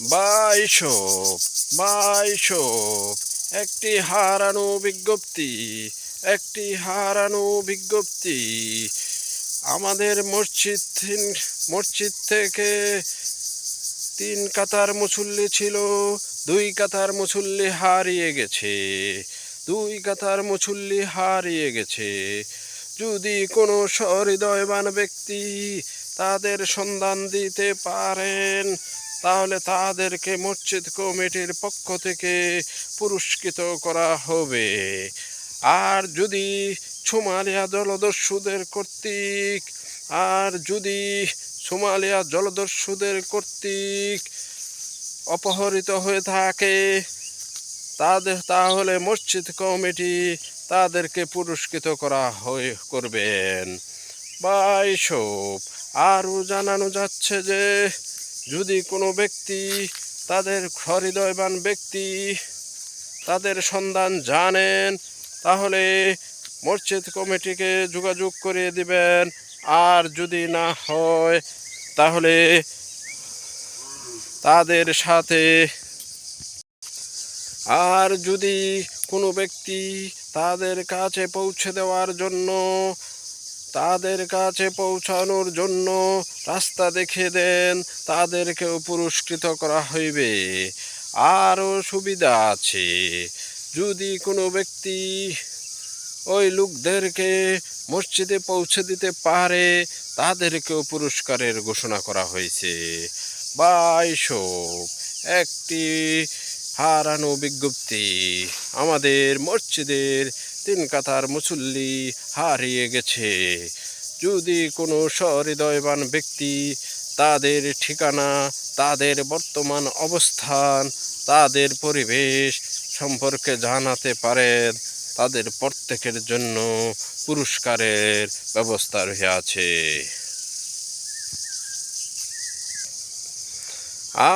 বাইশোপ বাইশোপ একটি হারানো বিজ্ঞপ্তি, একটি হারানো বিজ্ঞপ্তি। আমাদের মসজিদ মসজিদ থেকে তিন কাতার মুসল্লি ছিল, দুই কাতার মুসল্লি হারিয়ে গেছে, দুই কাতার মুসল্লি হারিয়ে গেছে। যদি কোনো সহৃদয়বান ব্যক্তি তাদের সন্ধান দিতে পারেন তাহলে তাদেরকে মসজিদ কমিটির পক্ষ থেকে পুরস্কৃত করা হবে। আর যদি সোমালিয়া জলদস্যুদের কর্তৃক, আর যদি সোমালিয়া জলদস্যুদের কর্তৃক অপহৃত হয়ে থাকে, তাদের তাহলে মসজিদ কমিটি তাদেরকে পুরস্কৃত করা হয়ে করবেন। বাইশোপ আরও জানানো যাচ্ছে যে যদি কোনো ব্যক্তি তাদের হৃদয়বান ব্যক্তি তাদের সন্ধান জানেন, তাহলে মসজিদ কমিটিকে যোগাযোগ করে দিবেন। আর যদি না হয়, তাহলে তাদের সাথে আর যদি কোনো ব্যক্তি তাদের কাছে পৌঁছে দেওয়ার জন্য তাদের কাছে পৌঁছানোর জন্য রাস্তা দেখে দেন, তাদেরকেও পুরস্কৃত করা হইবে। আরও সুবিধা আছে। যদি কোনো ব্যক্তি ওই লোকদেরকে মসজিদে পৌঁছে দিতে পারে, তাদেরকেও পুরস্কারের ঘোষণা করা হয়েছে। বাইশোপ একটি হারানো বিজ্ঞপ্তি। আমাদের মসজিদের তিন কাতার মুসল্লি হারিয়ে গেছে। যদি কোনো সহৃদয়বান ব্যক্তি তাদের ঠিকানা, তাদের বর্তমান অবস্থান, তাদের পরিবেশ সম্পর্কে জানাতে পারেন, তাদের প্রত্যেকের জন্য পুরস্কারের ব্যবস্থা রয়েছে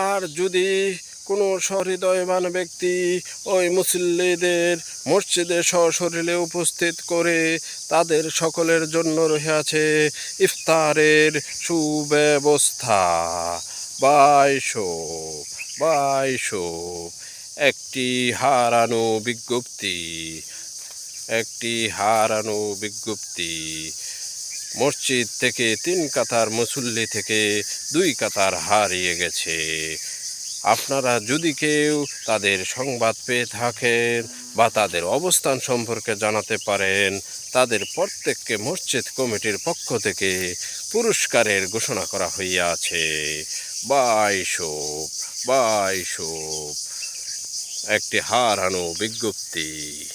আর যদি কোনো সহৃদয়বান ব্যক্তি ওই মুসল্লিদের মসজিদে সশরীরে উপস্থিত করে তাদের সকলের জন্য রয়েছে ইফতারের সুব্যবস্থা। বাইশোপ বাইশোপ একটি হারানো বিজ্ঞপ্তি, একটি হারানো বিজ্ঞপ্তি। মসজিদ থেকে তিন কাতার মুসল্লি থেকে দুই কাতার হারিয়ে গেছে। আপনারা যদি কেউ তাদের সংবাদ পেয়ে থাকেন বা তাদের অবস্থান সম্পর্কে জানাতে পারেন, তাদের প্রত্যেককে মসজিদ কমিটির পক্ষ থেকে পুরস্কারের ঘোষণা করা হইয়াছে। বাইশোপ বাইশোপ একটি হারানো বিজ্ঞপ্তি।